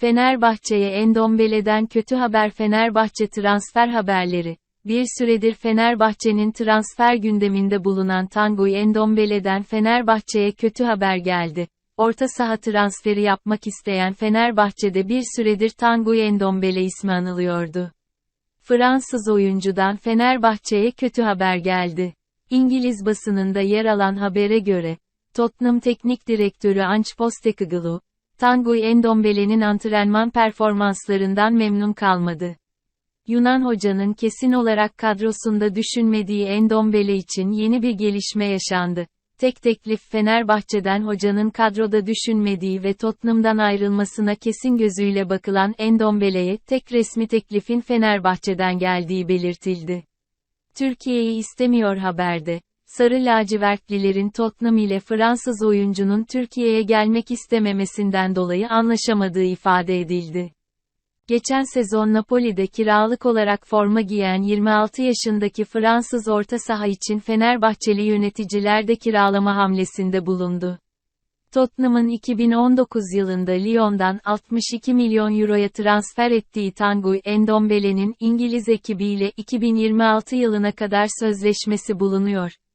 Fenerbahçe'ye Endombele'den kötü haber Fenerbahçe transfer haberleri. Bir süredir Fenerbahçe'nin transfer gündeminde bulunan Tanguy Endombele'den Fenerbahçe'ye kötü haber geldi. Orta saha transferi yapmak isteyen Fenerbahçe'de bir süredir Tanguy Endombele ismi anılıyordu. Fransız oyuncudan Fenerbahçe'ye kötü haber geldi. İngiliz basınında yer alan habere göre, Tottenham Teknik Direktörü Ange Postecoglou, Tanguy Endombele'nin antrenman performanslarından memnun kalmadı. Yunan hocanın kesin olarak kadrosunda düşünmediği Endombele için yeni bir gelişme yaşandı. Tek teklif Fenerbahçe'den hocanın kadroda düşünmediği ve Tottenham'dan ayrılmasına kesin gözüyle bakılan Endombele'ye tek resmi teklifin Fenerbahçe'den geldiği belirtildi. Türkiye'yi istemiyor haberde. Sarı lacivertlilerin Tottenham ile Fransız oyuncunun Türkiye'ye gelmek istememesinden dolayı anlaşamadığı ifade edildi. Geçen sezon Napoli'de kiralık olarak forma giyen 26 yaşındaki Fransız orta saha için Fenerbahçeli yöneticiler de kiralama hamlesinde bulundu. Tottenham'ın 2019 yılında Lyon'dan 62 milyon euroya transfer ettiği Tanguy Endombele'nin İngiliz ekibiyle 2026 yılına kadar sözleşmesi bulunuyor.